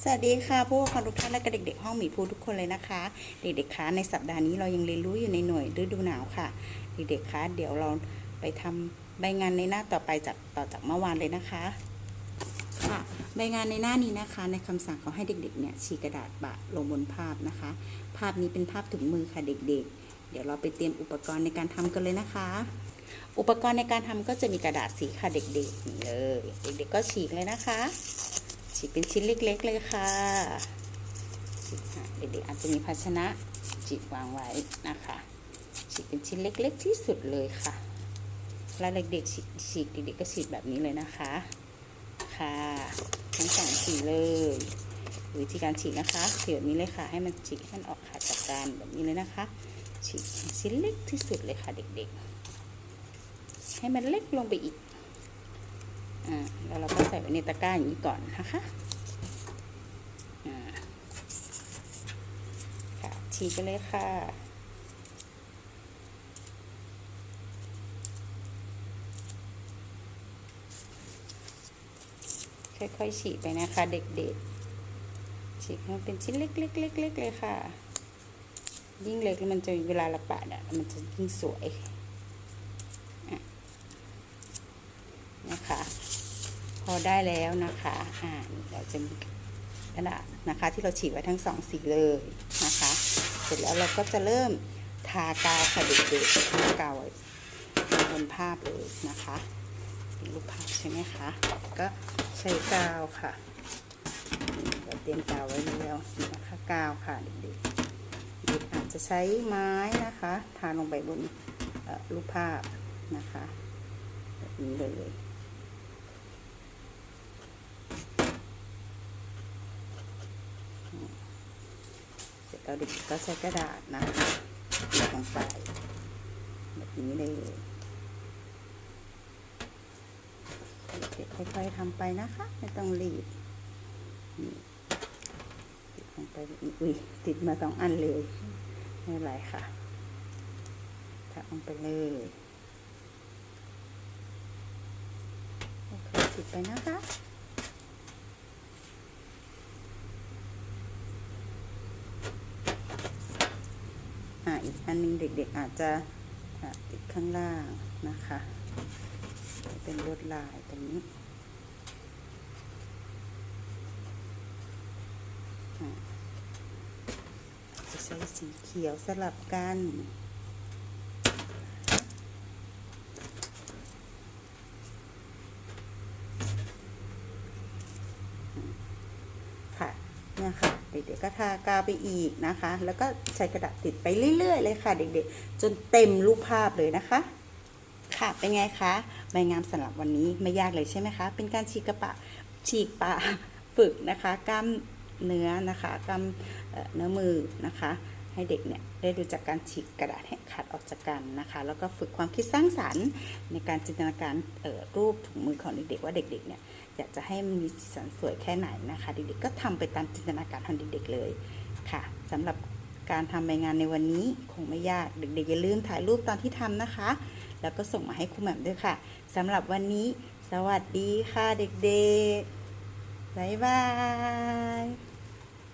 สวัสดีค่ะผู้ปกครองทุกท่านและก็เด็กๆห้องหมีภูทุกคนเลยนะคะ เด็กๆคะในสัปดาห์นี้เรายังเรียนรู้อยู่ในหน่วยฤดูหนาวค่ะ เด็กๆคะเดี๋ยวเราไปทำใบงานในหน้าต่อไปจากต่อจากเมื่อวานเลยนะคะค่ะใบงานในหน้านี้นะคะ ในคำสั่งเขาให้เด็กๆเนี่ยฉีกกระดาษบะลงบนภาพนะคะ ภาพนี้เป็นภาพถุงมือค่ะเด็กๆ เดี๋ยวเราไปเตรียมอุปกรณ์ในการทำกันเลยนะคะ อุปกรณ์ในการทำก็จะมีกระดาษสีค่ะเด็กๆนี่เลย เด็กๆก็ฉีกเลยนะคะ ฉีกเป็นชิ้นเล็ก ๆ เลยค่ะฉีกค่ะเด็กๆอาจจะมีภาชนะฉีกวางไว้นะคะฉีกเป็นชิ้นเล็ก ๆ ที่สุดเลยค่ะแล้วเด็กๆฉีกฉีกเด็กๆก็ฉีกแบบนี้เลยนะคะ ค่ะทั้งสองสีเลยวิธีการฉีกนะคะฉีกแบบนี้เลยค่ะ ให้มันฉีกให้มันออกขาดจากกันแบบนี้เลยนะคะ ฉีกชิ้นเล็กที่สุดเลยค่ะเด็กๆ ให้มันเล็กลงไปอีก อ่าแล้วเราก็ใส่ไว้ในตะกร้าอย่างนี้ก่อนนะคะอ่าค่ะฉีกกันเลยค่ะค่อยๆฉีกไปนะคะเด็กๆ ฉีกให้มันเป็นชิ้นเล็กๆๆๆเลยค่ะ ยิ่งเล็กมันจะเวลาเราปะเนี่ยมันจะยิ่งสวยอะนะคะ พ อได้แล้วนะคะอ่าเราจะมีกระดาษนะคะที่เราฉีกไว้ทั้งสองสีเลยนะคะ เสร็จแล้วเราก็จะเริ่มทากาวค่ะเด็กๆทากาวบนภาพเลยนะคะเป็นรูปภาพใช่ไหมคะ ก็ใช้กาวค่ะเราเตรียมกาวไว้แล้วนะคะกาวค่ะเด็กๆเด็กอาจจะใช้ไม้นะคะ ทาลงไปบนรูปภาพนะคะแบบนี้เลย เร็จแล้วเด็กก็ใช้กระดาษนะคะลงไปแบบนี้เลยเด็กค่อยๆทำไปนะคะ ไม่ต้องรีบติดลงไปอุ้ยติดมาสองอันเลยไม่ไรค่ะทับลงไปเลยค่อยๆติดไปนะคะ อันหนึงเด็กๆอาจจะติดข้างล่างนะคะ เป็นลวดลายตรงนี้จะใช้สีเขียวสลับกัน ค่ะ เนี่ยค่ะ เด็กๆก็ทากาวไปอีกนะคะ แล้วก็ใช้กระดาษติดไปเรื่อยๆเลยค่ะ เด็กๆ จนเต็มรูปภาพเลยนะคะ ค่ะเป็นไงคะใบงามสำหรับวันนี้ไม่ยากเลยใช่ไหมคะ เป็นการฉีกกระปะฉีกปะฝึกนะคะกล้ามเนื้อนะคะกล้ามเอ่อเนื้อมือนะคะ ให้เด็กเนี่ยได้รู้จักการฉีกกระดาษให้ขาดออกจากกันนะคะ แล้วก็ฝึกความคิดสร้างสรรค์ในการจินตนาการเอ่อรูปถุงมือของเด็กๆว่าเด็กๆเนี่ยอยากจะให้มันมีสีสันสวยแค่ไหนนะคะ เด็กๆก็ทำไปตามจินตนาการของเด็กๆเลยค่ะสำหรับการทำใบงานในวันนี้คงไม่ยากเด็กๆอย่าลืมถ่ายรูปตอนที่ทำนะคะ แล้วก็ส่งมาให้ครูแหม่มด้วยค่ะสำหรับวันนี้ สวัสดีค่ะเด็กๆบ๊ายบาย